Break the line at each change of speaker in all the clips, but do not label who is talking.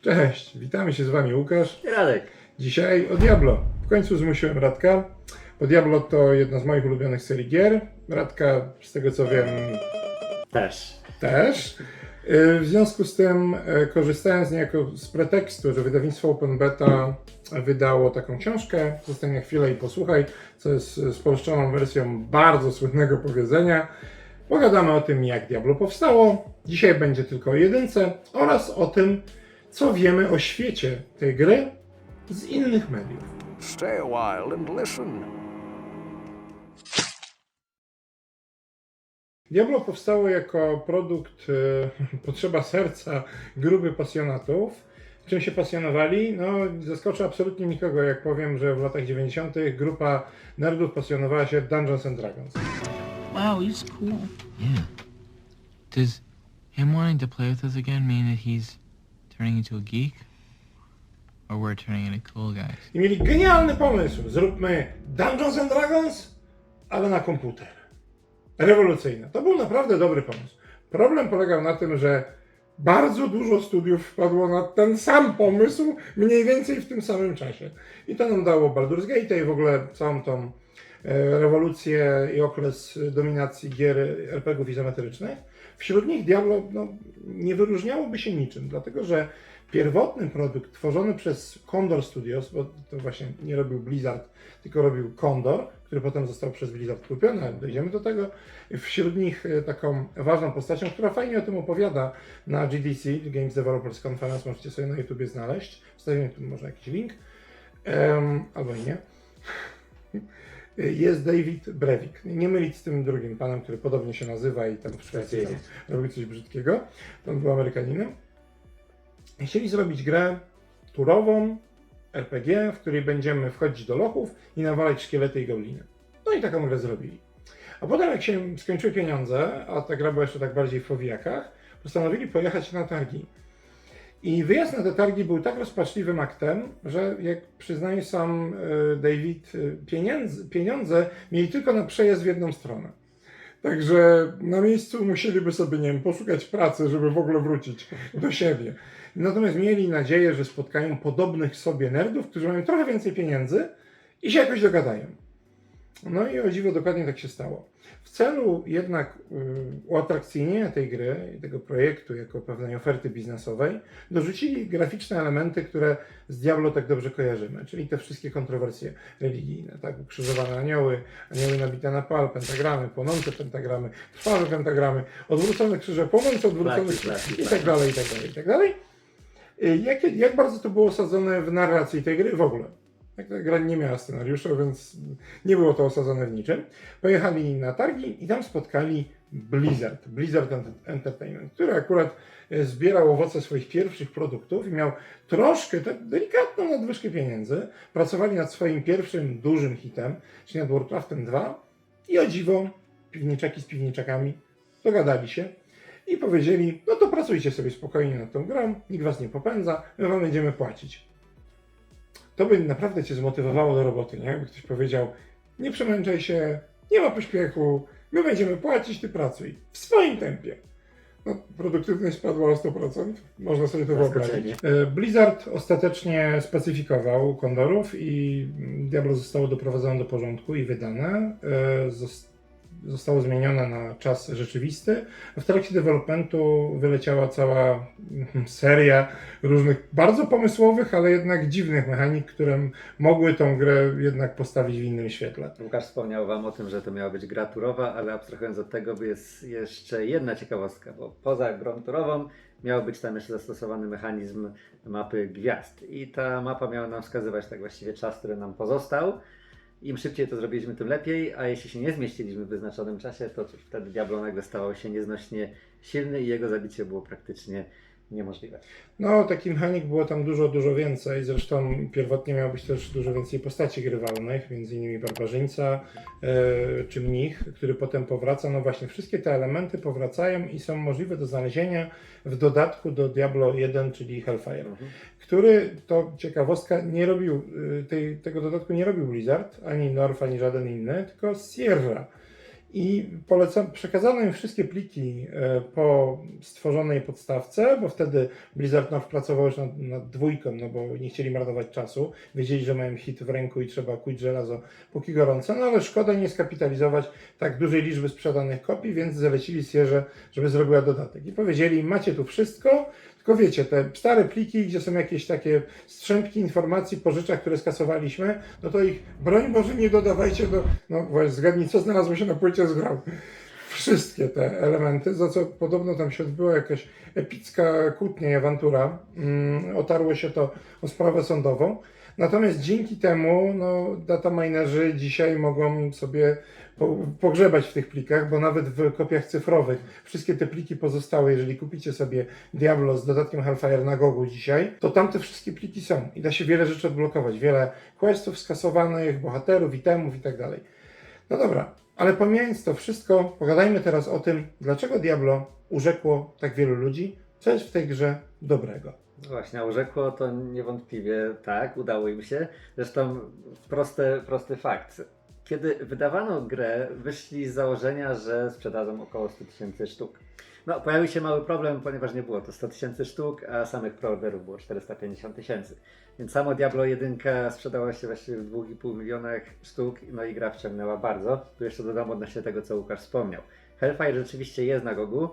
Cześć, witamy się z Wami Łukasz.
Radek.
Dzisiaj o Diablo. W końcu zmusiłem Radka, bo Diablo to jedna z moich ulubionych serii gier. Radka, z tego co wiem,
Też.
też. Y, W związku z tym, y, korzystając niejako z pretekstu, że wydawnictwo Open Beta wydało taką książkę, zostań na chwilę i posłuchaj, co jest y, spolszczoną wersją bardzo słynnego powiedzenia. Pogadamy o tym, jak Diablo powstało. Dzisiaj będzie tylko o jedynce oraz o tym, co wiemy o świecie tej gry z innych mediów.
Stay a while and listen.
Diablo powstało jako produkt e, potrzeba serca grupy pasjonatów. Czym się pasjonowali? No, zaskoczę absolutnie nikogo, jak powiem, że w latach 90. grupa nerdów pasjonowała się Dungeons and Dragons.
Wow, he's cool.
Yeah. Does him wanting to play with us again mean that he's turning into a geek? Or we're turning into cool guys?
I mieli genialny pomysł. Zróbmy Dungeons and Dragons, ale na komputer. Rewolucyjne. To był naprawdę dobry pomysł. Problem polegał na tym, że bardzo dużo studiów wpadło na ten sam pomysł, mniej więcej w tym samym czasie. I to nam dało Baldur's Gate i w ogóle całą tą e, rewolucję i okres dominacji gier RPGów izometrycznych. Wśród nich Diablo no, nie wyróżniałoby się niczym, dlatego że pierwotny produkt tworzony przez Condor Studios, bo to właśnie nie robił Blizzard, tylko robił Condor, który potem został przez Blizzard kupiony, ale dojdziemy do tego. Wśród nich e, taką ważną postacią, która fajnie o tym opowiada na GDC, Games Developers Conference, możecie sobie na YouTubie znaleźć. Wstawimy tu może jakiś link, Em, albo i nie. Jest David Brevik. Nie mylić z tym drugim panem, który podobnie się nazywa i tam w Szwecji robi coś brzydkiego. On był Amerykaninem. Chcieli zrobić grę turową, RPG, w której będziemy wchodzić do lochów i nawalać szkielety i gobliny. No i taką grę zrobili. A potem jak się skończyły pieniądze, a ta gra była jeszcze tak bardziej w fowijakach, postanowili pojechać na targi. I wyjazd na te targi był tak rozpaczliwym aktem, że jak przyznaje sam e, David, e, pieniędzy, pieniądze mieli tylko na przejazd w jedną stronę. Także na miejscu musieliby sobie, nie wiem, poszukać pracy, żeby w ogóle wrócić do siebie. Natomiast mieli nadzieję, że spotkają podobnych sobie nerdów, którzy mają trochę więcej pieniędzy i się jakoś dogadają. No i o dziwo dokładnie tak się stało. W celu jednak y, uatrakcyjnienia tej gry i tego projektu jako pewnej oferty biznesowej dorzucili graficzne elementy, które z Diablo tak dobrze kojarzymy, czyli te wszystkie kontrowersje religijne, tak? Ukrzyżowane anioły, anioły nabite na pal, pentagramy, płonące pentagramy, trwałe pentagramy, odwrócone krzyże, płonące odwrócone krzyże i tak dalej, i tak dalej, i tak dalej. Y, Jak, jak bardzo to było osadzone w narracji tej gry w ogóle? Gra nie miała scenariusza, więc nie było to osadzone w niczym. Pojechali na targi i tam spotkali Blizzard, Blizzard Ent- Entertainment, który akurat e, zbierał owoce swoich pierwszych produktów i miał troszkę, tak delikatną nadwyżkę pieniędzy. Pracowali nad swoim pierwszym dużym hitem, czyli nad Warcraftem 2 i o dziwo piwniczaki z piwniczakami dogadali się i powiedzieli, no to pracujcie sobie spokojnie nad tą grą, nikt was nie popędza, my wam będziemy płacić to by naprawdę cię zmotywowało do roboty, nie? Jakby ktoś powiedział, nie przemęczaj się, nie ma pośpiechu, my będziemy płacić, ty pracuj. W swoim tempie. No, produktywność spadła o 100%, można sobie to wyobrazić. E, Blizzard ostatecznie specyfikował kondorów i Diablo zostało doprowadzone do porządku i wydane. E, zos- Zostało zmienione na czas rzeczywisty. W trakcie developmentu wyleciała cała mm, seria różnych bardzo pomysłowych, ale jednak dziwnych mechanik, które mogły tą grę jednak postawić w innym świetle.
Łukasz wspomniał Wam o tym, że to miała być gra turowa, ale abstrahując od tego jest jeszcze jedna ciekawostka, bo poza grą turową miał być tam jeszcze zastosowany mechanizm mapy gwiazd. I ta mapa miała nam wskazywać tak właściwie czas, który nam pozostał. Im szybciej to zrobiliśmy, tym lepiej, a jeśli się nie zmieściliśmy w wyznaczonym czasie, to wtedy Diablo nagle stawał się nieznośnie silny i jego zabicie było praktycznie niemożliwe.
No, takich mechanik było tam dużo, dużo więcej. Zresztą pierwotnie miało być też dużo więcej postaci grywalnych, między innymi barbarzyńca e, czy mnich, który potem powraca. No właśnie, wszystkie te elementy powracają i są możliwe do znalezienia w dodatku do Diablo 1, czyli Hellfire. który to ciekawostka nie robił, y, tej, tego dodatku nie robił Blizzard, ani North, ani żaden inny, tylko Sierra. I polecam, przekazano im wszystkie pliki e, po stworzonej podstawce, bo wtedy Blizzard North pracował już nad, nad dwójką, no bo nie chcieli marnować czasu. Wiedzieli, że mają hit w ręku i trzeba kuć żelazo póki gorące, no ale szkoda nie skapitalizować tak dużej liczby sprzedanych kopii, więc zalecili Sierze, żeby zrobiła dodatek. I powiedzieli, macie tu wszystko, tylko wiecie, te stare pliki, gdzie są jakieś takie strzępki informacji po rzeczach, które skasowaliśmy, no to ich, broń Boże, nie dodawajcie do, no właśnie, zgadnij, co znalazło się na płycie z grą. Wszystkie te elementy, za co podobno tam się odbyła jakaś epicka kłótnia i awantura. Mm, otarło się to o sprawę sądową. Natomiast dzięki temu no, dataminerzy dzisiaj mogą sobie po, pogrzebać w tych plikach, bo nawet w kopiach cyfrowych wszystkie te pliki pozostałe, jeżeli kupicie sobie Diablo z dodatkiem Hellfire na Gogu dzisiaj, to tam te wszystkie pliki są i da się wiele rzeczy odblokować, wiele questów skasowanych, bohaterów, itemów i tak dalej. No dobra, ale pomijając to wszystko, pogadajmy teraz o tym, dlaczego Diablo urzekło tak wielu ludzi, co jest w tej grze dobrego.
Właśnie, urzekło to niewątpliwie tak, udało im się. Zresztą prosty, prosty fakt. Kiedy wydawano grę, wyszli z założenia, że sprzedadzą około 100 tysięcy sztuk. No, pojawił się mały problem, ponieważ nie było to 100 tysięcy sztuk, a samych preorderów było 450 tysięcy. Więc samo Diablo 1 sprzedało się właściwie w 2,5 milionach sztuk, no i gra wciągnęła bardzo. Tu jeszcze dodam odnośnie tego, co Łukasz wspomniał. Hellfire rzeczywiście jest na Gogu.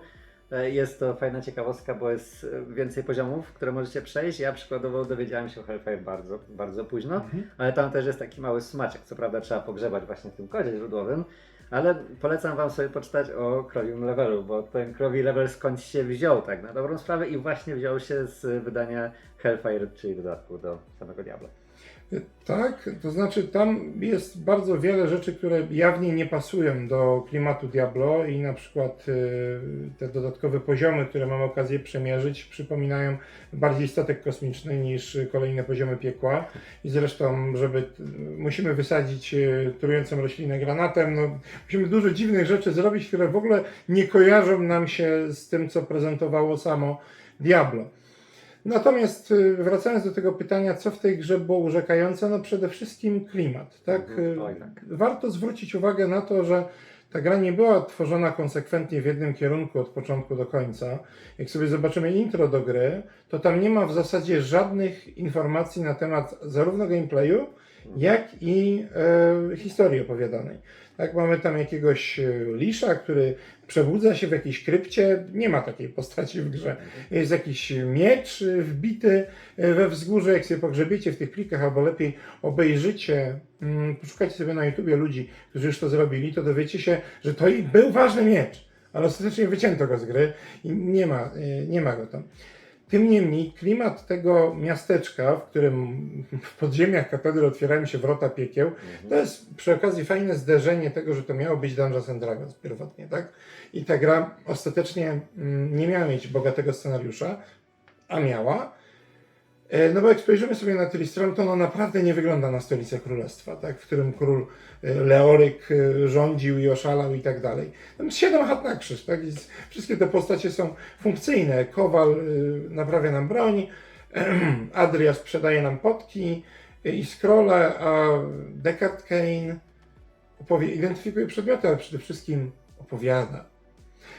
E, Jest to fajna ciekawostka, bo jest e, więcej poziomów, które możecie przejść. Ja przykładowo dowiedziałem się o Hellfire bardzo, bardzo późno, ale tam też jest taki mały smaczek. Co prawda trzeba pogrzebać właśnie w tym kodzie źródłowym, ale polecam Wam sobie poczytać o krowium levelu, bo ten krowi level skąd się wziął tak na dobrą sprawę i właśnie wziął się z wydania Hellfire, czyli dodatku do samego Diabla.
Tak, to znaczy tam jest bardzo wiele rzeczy, które jawnie nie pasują do klimatu Diablo i na przykład y, te dodatkowe poziomy, które mam okazję przemierzyć, przypominają bardziej statek kosmiczny niż kolejne poziomy piekła. I zresztą, żeby musimy wysadzić y, trującą roślinę granatem, no, musimy dużo dziwnych rzeczy zrobić, które w ogóle nie kojarzą nam się z tym, co prezentowało samo Diablo. Natomiast y, wracając do tego pytania, co w tej grze było urzekające, no przede wszystkim klimat. Tak?
Mhm,
Y,
oj, tak.
Warto zwrócić uwagę na to, że ta gra nie była tworzona konsekwentnie w jednym kierunku od początku do końca. Jak sobie zobaczymy intro do gry, to tam nie ma w zasadzie żadnych informacji na temat zarówno gameplayu, jak i e, historii opowiadanej. Tak, mamy tam jakiegoś e, lisza, który przebudza się w jakiejś krypcie. Nie ma takiej postaci w grze. Jest jakiś miecz e, wbity e, we wzgórze. Jak sobie pogrzebiecie w tych plikach, albo lepiej obejrzycie, mm, poszukajcie sobie na YouTubie ludzi, którzy już to zrobili, to dowiecie się, że to i był ważny miecz. Ale ostatecznie wycięto go z gry i nie ma, nie ma go tam. Tym niemniej klimat tego miasteczka, w którym w podziemiach katedry otwierają się wrota piekieł, to jest przy okazji fajne zderzenie tego, że to miało być Dungeons and Dragons pierwotnie, tak? I ta gra ostatecznie mm, nie miała mieć bogatego scenariusza, a miała. E, No bo jak spojrzymy sobie na Tristram, to ona naprawdę nie wygląda na stolicę królestwa, tak? w którym król e, Leoryk e, rządził i oszalał i tak dalej. Tam siedem chat na krzyż, tak? I wszystkie te postacie są funkcyjne. Kowal naprawia nam broń, Adria sprzedaje nam potki i scrolle, a Deckard Kane opowie, identyfikuje przedmioty, ale przede wszystkim opowiada.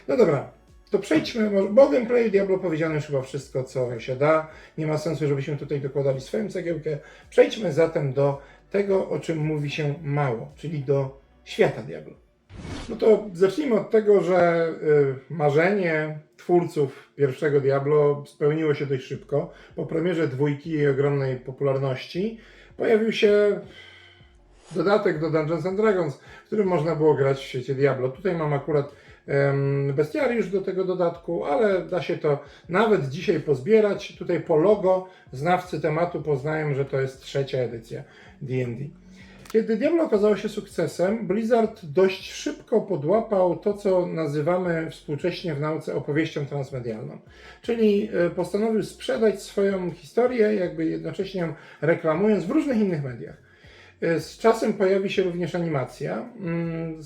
No dobra, to przejdźmy, o gameplayu Diablo powiedziano już chyba wszystko, co się da. Nie ma sensu, żebyśmy tutaj dokładali swoją cegiełkę. Przejdźmy zatem do tego, o czym mówi się mało, czyli do świata Diablo. No to zacznijmy od tego, że y, marzenie twórców pierwszego Diablo spełniło się dość szybko. Po premierze dwójki i ogromnej popularności pojawił się dodatek do Dungeons and Dragons, w którym można było grać w świecie Diablo. Tutaj mam akurat bestiariusz do tego dodatku, ale da się to nawet dzisiaj pozbierać. Tutaj po logo znawcy tematu poznają, że to jest trzecia edycja D&D. Kiedy Diablo okazało się sukcesem, Blizzard dość szybko podłapał to, co nazywamy współcześnie w nauce opowieścią transmedialną. Czyli e, postanowił sprzedać swoją historię, jakby jednocześnie ją reklamując w różnych innych mediach. E, Z czasem pojawi się również animacja, mm,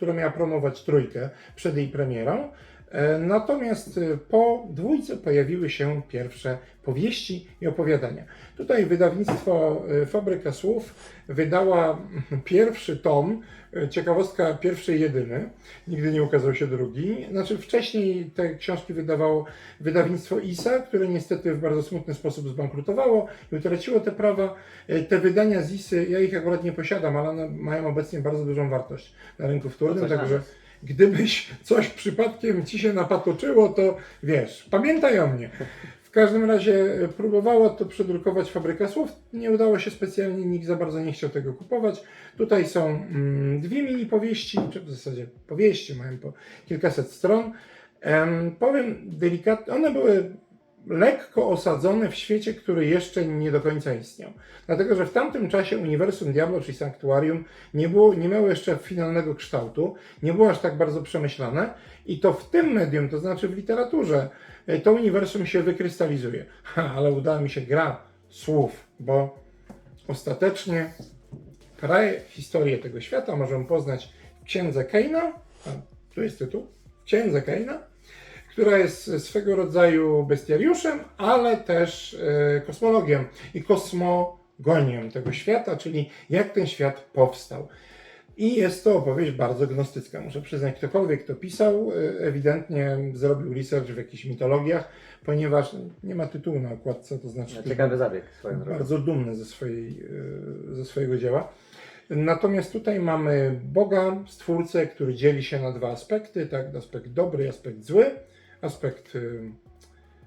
która miała promować trójkę przed jej premierą. E, Natomiast e, po dwójce pojawiły się pierwsze powieści i opowiadania. Tutaj wydawnictwo e, Fabryka Słów wydała mm, pierwszy tom, ciekawostka pierwszy jedyny, nigdy nie ukazał się drugi. Znaczy wcześniej te książki wydawało wydawnictwo ISA, które niestety w bardzo smutny sposób zbankrutowało i utraciło te prawa. Te wydania z ISY, ja ich akurat nie posiadam, ale one mają obecnie bardzo dużą wartość na rynku wtórnym, także
nas.
Gdybyś coś przypadkiem ci się napatoczyło, to wiesz, pamiętaj o mnie. W każdym razie e, próbowała to przedrukować Fabryka Słów. Nie udało się specjalnie, nikt za bardzo nie chciał tego kupować. Tutaj są mm, dwie mini powieści, czy w zasadzie powieści, mają po kilkaset stron. Em, powiem delikatnie, one były lekko osadzone w świecie, który jeszcze nie do końca istniał. Dlatego, że w tamtym czasie Uniwersum Diablo, czyli Sanktuarium, nie, było, nie miało jeszcze finalnego kształtu, nie było aż tak bardzo przemyślane i to w tym medium, to znaczy w literaturze, e, to uniwersum się wykrystalizuje. Ha, ale udała mi się gra słów, bo ostatecznie historię tego świata możemy poznać w księdze Keina, tu jest tytuł, w księdze Keina, która jest swego rodzaju bestiariuszem, ale też e, kosmologiem i kosmogoniem tego świata, czyli jak ten świat powstał. I jest to opowieść bardzo gnostycka. Muszę przyznać, ktokolwiek to pisał, e, ewidentnie zrobił research w jakichś mitologiach, ponieważ nie ma tytułu na okładce, to znaczy to
ciekawy zabieg swoją drogą.
bardzo dumny ze, swojej, e, ze swojego dzieła. Natomiast tutaj mamy Boga, Stwórcę, który dzieli się na dwa aspekty, tak, aspekt dobry i aspekt zły. Aspekt y,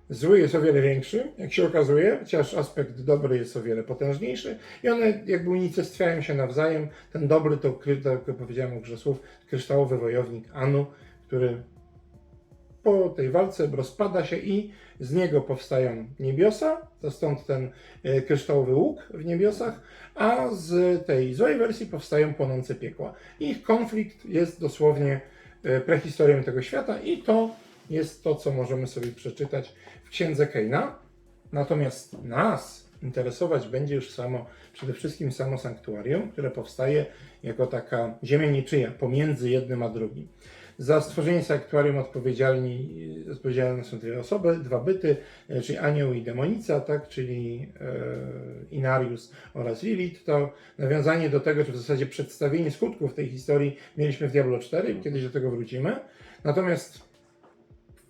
zły jest o wiele większy, jak się okazuje, chociaż aspekt dobry jest o wiele potężniejszy i one jakby unicestwiają się nawzajem. Ten dobry to, jak powiedziałem o grze słów, kryształowy wojownik Anu, który po tej walce rozpada się i z niego powstają niebiosa, to stąd ten e, kryształowy łuk w niebiosach, a z tej złej wersji powstają płonące piekła. Ich konflikt jest dosłownie e, prehistorią tego świata i to jest to, co możemy sobie przeczytać w księdze Keina. Natomiast nas interesować będzie już samo, przede wszystkim samo sanktuarium, które powstaje jako taka ziemia niczyja pomiędzy jednym a drugim. Za stworzenie sanktuarium odpowiedzialni, odpowiedzialne są dwie osoby, dwa byty, e, czyli anioł i demonica, tak, czyli e, Inarius oraz Lilith. To nawiązanie do tego, czy w zasadzie przedstawienie skutków tej historii mieliśmy w Diablo 4, kiedyś do tego wrócimy. Natomiast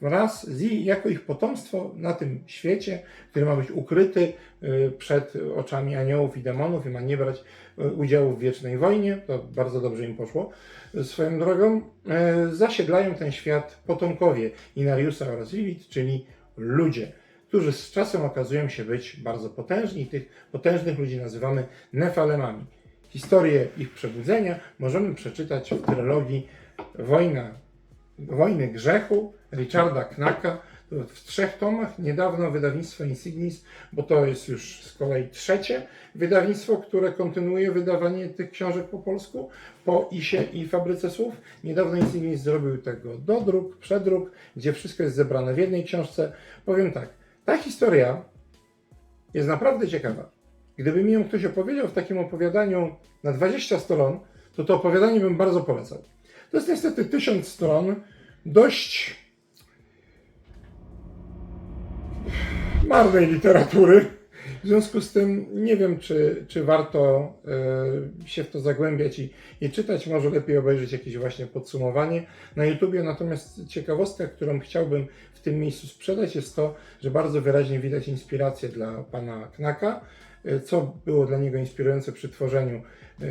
wraz z jako ich potomstwo na tym świecie, który ma być ukryty y, przed oczami aniołów i demonów i ma nie brać y, udziału w wiecznej wojnie, to bardzo dobrze im poszło. Swoją drogą, y, zasiedlają ten świat potomkowie Inariusa oraz Lilith, czyli ludzie, którzy z czasem okazują się być bardzo potężni. Tych potężnych ludzi nazywamy Nefalemami. Historię ich przebudzenia możemy przeczytać w trylogii Wojna Wojny Grzechu Richarda Knaka w trzech tomach. Niedawno wydawnictwo Insignis, bo to jest już z kolei trzecie wydawnictwo, które kontynuuje wydawanie tych książek po polsku, po ISie i Fabryce Słów. Niedawno Insignis zrobił tego dodruk, przedruk, gdzie wszystko jest zebrane w jednej książce. Powiem tak, ta historia jest naprawdę ciekawa. Gdyby mi ją ktoś opowiedział w takim opowiadaniu na 20 stron, to to opowiadanie bym bardzo polecał. To jest niestety tysiąc stron dość marnej literatury. W związku z tym nie wiem, czy, czy warto e, się w to zagłębiać i, i czytać. Może lepiej obejrzeć jakieś właśnie podsumowanie na YouTubie. Natomiast ciekawostka, którą chciałbym w tym miejscu sprzedać, jest to, że bardzo wyraźnie widać inspirację dla pana Knaka, e, co było dla niego inspirujące przy tworzeniu e,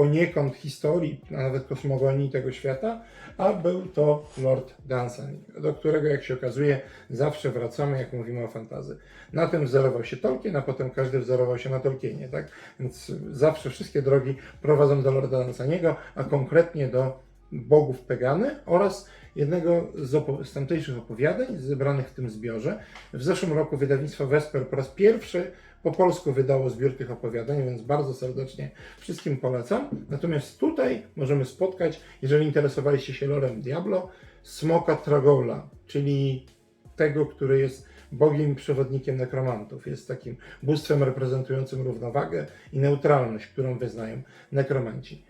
poniekąd historii, a nawet kosmogonii tego świata, a był to Lord Dunsany, do którego, jak się okazuje, zawsze wracamy, jak mówimy o fantazy. Na tym wzorował się Tolkien, a potem każdy wzorował się na Tolkienie, tak? Więc zawsze wszystkie drogi prowadzą do Lorda Dunsaniego, a konkretnie do bogów Pegany oraz jednego z, z tamtejszych opowiadań zebranych w tym zbiorze. W zeszłym roku wydawnictwo Vesper po raz pierwszy po polsku wydało zbiór tych opowiadań, więc bardzo serdecznie wszystkim polecam. Natomiast tutaj możemy spotkać, jeżeli interesowaliście się lorem Diablo, Smoka Tragola, czyli tego, który jest bogiem przewodnikiem nekromantów. Jest takim bóstwem reprezentującym równowagę i neutralność, którą wyznają nekromanci.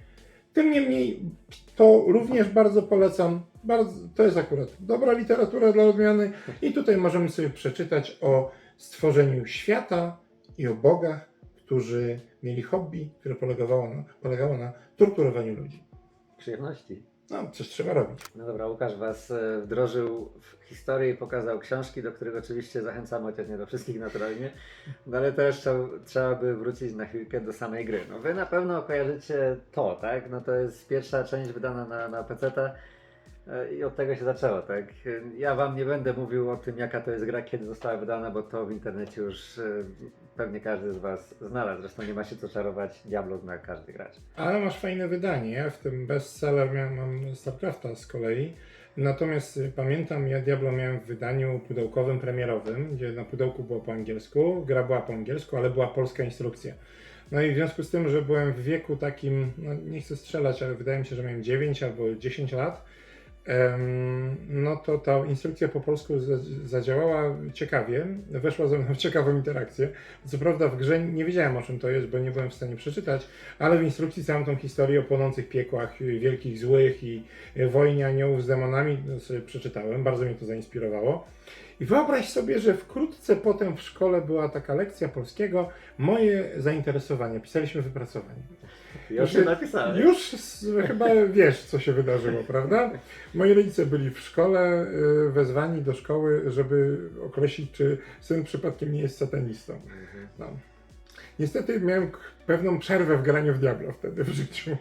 Tym niemniej to również bardzo polecam. Bardzo, to jest akurat dobra literatura dla odmiany i tutaj możemy sobie przeczytać o stworzeniu świata i o bogach, którzy mieli hobby, które polegało na, polegało na torturowaniu ludzi.
Przyjemności.
No, coś trzeba robić.
No dobra, Łukasz Was e, wdrożył w historię i pokazał książki, do których oczywiście zachęcamy, chociaż nie do wszystkich naturalnie, no ale też trzeba, by wrócić na chwilkę do samej gry. No Wy na pewno kojarzycie to, tak? No to jest pierwsza część wydana na, na PC i od tego się zaczęło, tak? Ja Wam nie będę mówił o tym, jaka to jest gra, kiedy została wydana, bo to w internecie już e, pewnie każdy z Was znalazł. Zresztą nie ma się co czarować, Diablo zna każdy gracz.
Ale masz fajne wydanie. W tym bestseller miałem, mam StarCrafta z kolei. Natomiast y, pamiętam, ja Diablo miałem w wydaniu pudełkowym, premierowym, gdzie na pudełku było po angielsku, gra była po angielsku, ale była polska instrukcja. No i w związku z tym, że byłem w wieku takim, no nie chcę strzelać, ale wydaje mi się, że miałem 9 albo 10 lat, no to ta instrukcja po polsku za- zadziałała ciekawie, weszła ze mną w ciekawą interakcję. Co prawda w grze nie wiedziałem o czym to jest, bo nie byłem w stanie przeczytać, ale w instrukcji całą tą historię o płonących piekłach, wielkich złych i y, wojnie aniołów z demonami no, sobie przeczytałem, bardzo mnie to zainspirowało. I wyobraź sobie, że wkrótce potem w szkole była taka lekcja polskiego, moje zainteresowanie, pisaliśmy wypracowanie.
Już się napisałem.
Już chyba wiesz, co się wydarzyło, prawda? Moi rodzice byli w szkole, y, wezwani do szkoły, żeby określić, czy syn przypadkiem nie jest satanistą. No. Niestety miałem pewną przerwę w graniu w Diablo wtedy w życiu.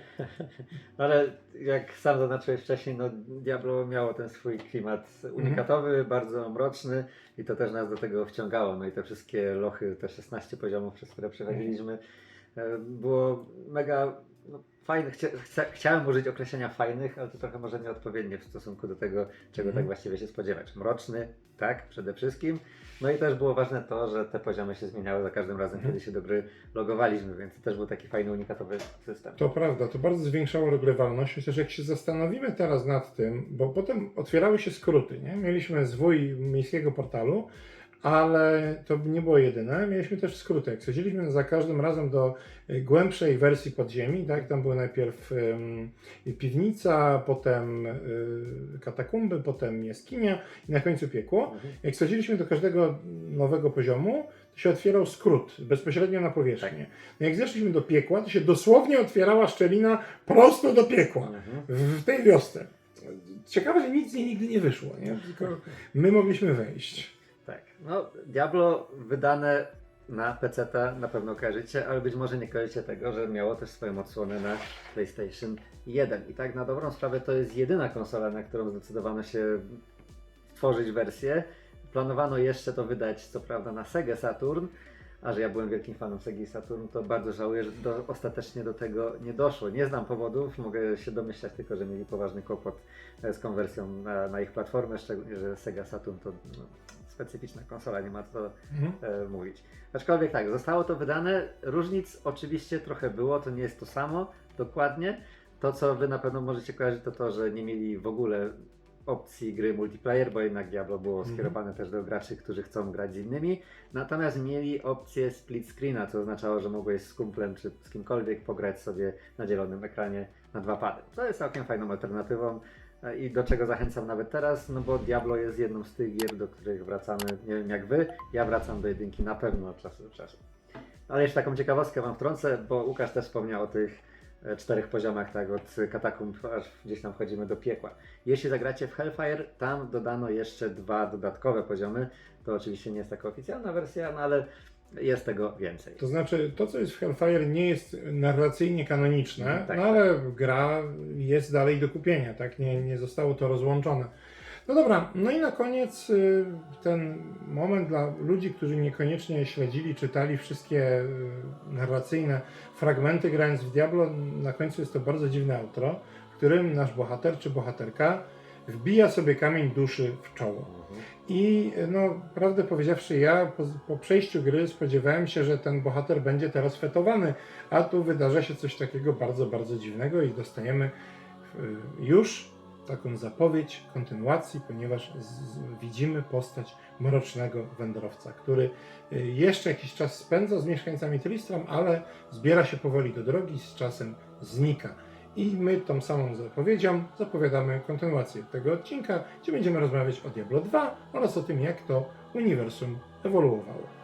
No ale jak sam zaznaczyłeś wcześniej, no Diablo miało ten swój klimat unikatowy, bardzo mroczny i to też nas do tego wciągało. No i te wszystkie lochy, te 16 poziomów, przez które przechodziliśmy, e, było mega no, fajne. Chcia, chcia, chciałem użyć określenia fajnych, ale to trochę może nieodpowiednie w stosunku do tego, czego
Mhm.
tak właściwie się spodziewać. Mroczny, tak, przede wszystkim. No i też było ważne to, że te poziomy się zmieniały za każdym razem,
Mhm.
kiedy się do gry logowaliśmy, więc to też był taki fajny, unikatowy system.
To prawda, to bardzo zwiększało regrywalność, chociaż jak się zastanowimy teraz nad tym, bo potem otwierały się skróty, nie? Mieliśmy zwój miejskiego portalu, ale to nie było jedyne. Mieliśmy też skróty. Jak schodziliśmy za każdym razem do y, głębszej wersji podziemi, tak? Tam były najpierw piwnica, potem y, katakumby, potem jaskinia i na końcu piekło.
Mhm.
Jak schodziliśmy do każdego nowego poziomu, to się otwierał skrót bezpośrednio na powierzchnię. No jak zeszliśmy do piekła, to się dosłownie otwierała szczelina prosto do piekła
Mhm.
w w tej wiosce. Ciekawe, że nic z niej nigdy nie wyszło, nie? tylko my mogliśmy wejść.
No, Diablo wydane na PC na pewno kojarzycie, ale być może nie kojarzycie tego, że miało też swoją odsłonę na PlayStation 1. I tak na dobrą sprawę to jest jedyna konsola, na którą zdecydowano się tworzyć wersję. Planowano jeszcze to wydać, co prawda, na Sega Saturn, a że ja byłem wielkim fanem Segi Saturn, to bardzo żałuję, że do, ostatecznie do tego nie doszło. Nie znam powodów, mogę się domyślać tylko, że mieli poważny kłopot e, z konwersją na, na ich platformę, szczególnie, że Sega Saturn to no, specyficzna konsola, nie ma co
Mhm.
e, mówić. Aczkolwiek tak, zostało to wydane. Różnic oczywiście trochę było, to nie jest to samo dokładnie. To, co wy na pewno możecie kojarzyć, to to, że nie mieli w ogóle opcji gry multiplayer, bo jednak Diablo było
Mhm.
skierowane też do graczy, którzy chcą grać z innymi. Natomiast mieli opcję split screena, co oznaczało, że mogłeś z kumplem czy z kimkolwiek pograć sobie na dzielonym ekranie na dwa pady. To jest całkiem fajną alternatywą i do czego zachęcam nawet teraz, no bo Diablo jest jedną z tych gier, do których wracamy, nie wiem jak wy, ja wracam do jedynki na pewno od czasu do czasu. Ale jeszcze taką ciekawostkę wam wtrącę, bo Łukasz też wspomniał o tych e, czterech poziomach, tak, od katakumb aż gdzieś tam wchodzimy do piekła. Jeśli zagracie w Hellfire, tam dodano jeszcze dwa dodatkowe poziomy. To oczywiście nie jest taka oficjalna wersja, no ale jest tego więcej.
To znaczy, to co jest w Hellfire nie jest narracyjnie kanoniczne,
Tak,
no ale gra jest dalej do kupienia, tak? Nie, nie zostało to rozłączone. No dobra, no i na koniec y, ten moment dla ludzi, którzy niekoniecznie śledzili, czytali wszystkie y, narracyjne fragmenty grając w Diablo, na końcu jest to bardzo dziwne outro, w którym nasz bohater czy bohaterka wbija sobie kamień duszy w czoło. I no, prawdę powiedziawszy, ja po, po przejściu gry spodziewałem się, że ten bohater będzie teraz fetowany, a tu wydarza się coś takiego bardzo, bardzo dziwnego i dostajemy y, już taką zapowiedź kontynuacji, ponieważ z, z, widzimy postać mrocznego wędrowca, który y, jeszcze jakiś czas spędza z mieszkańcami Tristram, ale zbiera się powoli do drogi z czasem znika. I my tą samą zapowiedzią zapowiadamy kontynuację tego odcinka, gdzie będziemy rozmawiać o Diablo 2 oraz o tym, jak to uniwersum ewoluowało.